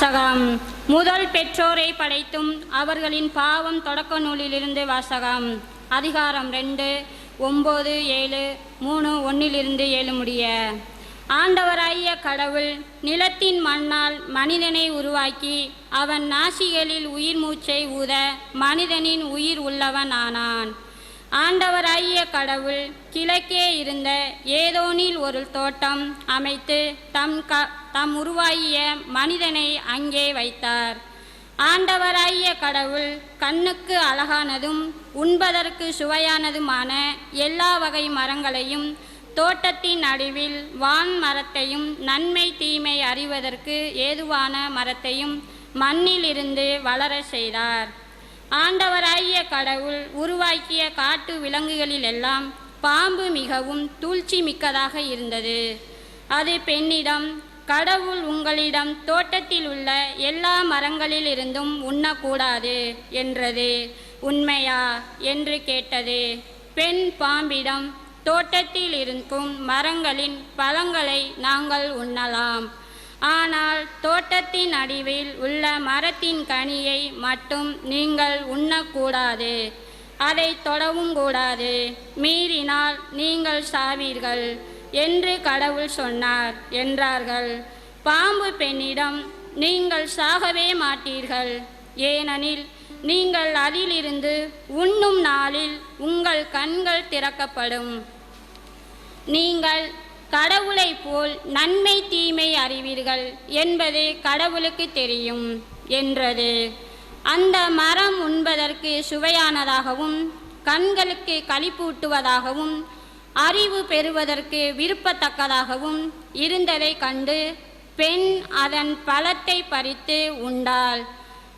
முதல் பெற்றோரை படைத்தும் அவர்களின் பாவம் தொடக்க நூலிலிருந்து வாசகம். அதிகாரம் ரெண்டு ஒம்பது ஏழு மூணு ஒன்றிலிருந்து ஏழு முடிய. ஆண்டவராகிய கடவுள் நிலத்தின் மண்ணால் மனிதனை உருவாக்கி அவன் நாசிகளில் உயிர் மூச்சை ஊத மனிதனின் உயிர் உள்ளவன் ஆனான். ஆண்டவராகிய கடவுள் கிழக்கே இருந்த ஏதோனில் ஒரு தோட்டம் அமைத்து தம் க தம் உருவாகிய மனிதனை அங்கே வைத்தார். ஆண்டவராகிய கடவுள் கண்ணுக்கு அழகானதும் உண்பதற்கு சுவையானதுமான எல்லா வகை மரங்களையும் தோட்டத்தின் நடுவில் வான் மரத்தையும் நன்மை தீமை அறிவதற்கு ஏதுவான மரத்தையும் மண்ணிலிருந்து வளர செய்தார். ஆண்டவராகிய கடவுள் உருவாக்கிய காட்டு விலங்குகளிலெல்லாம் பாம்பு மிகவும் தூழ்ச்சி மிக்கதாக இருந்தது. அது பெண்ணிடம் கடவுள் உங்களிடம் தோட்டத்தில் உள்ள எல்லா மரங்களிலிருந்தும் உண்ணக்கூடாது என்றது உண்மையா என்று கேட்டது. பெண் பாம்பிடம் தோட்டத்தில் இருக்கும் மரங்களின் பழங்களை நாங்கள் உண்ணலாம். ஆனால் தோட்டத்தின் அடிவில் உள்ள மரத்தின் கனியை மட்டும் நீங்கள் உண்ணக்கூடாது. அதை தொடவும் கூடாது. மீறினால் நீங்கள் சாவீர்கள். என்று கடவுள் சொன்னார். என்றார்கள் பாம்பு பெண்ணிடம் நீங்கள் சாகவே மாட்டீர்கள். ஏனெனில் நீங்கள் அதிலிருந்து உண்ணும் நாளில் உங்கள் கண்கள் திறக்கப்படும். நீங்கள் கடவுளைப் போல் நன்மை தீமை அறிவீர்கள் என்பது கடவுளுக்கு தெரியும் என்றது. அந்த மரம் உண்பதற்கு சுவையானதாகவும் கண்களுக்கு களிப்பூட்டுவதாகவும் அறிவு பெறுவதற்கு விருப்பத்தக்கதாகவும் இருந்ததைக் கண்டு பெண் அதன் பழத்தை பறித்து உண்டாள்.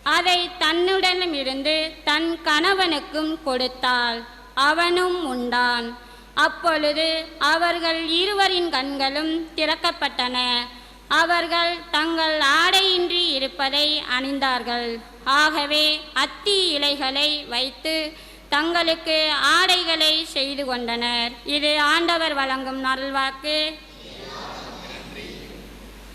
அதை தன்னுடனமிருந்து தன் கணவனுக்கும் கொடுத்தாள். அவனும் உண்டான். அப்பொழுது அவர்கள் இருவரின் கண்களும் திறக்கப்பட்டன. அவர்கள் தங்கள் ஆடையின்றி இருப்பதை அணிந்தார்கள். ஆகவே அத்தி இலைகளை வைத்து தங்களுக்கு ஆடைகளை செய்து கொண்டனர். இது ஆண்டவர் வழங்கும் நல்வாக்கு.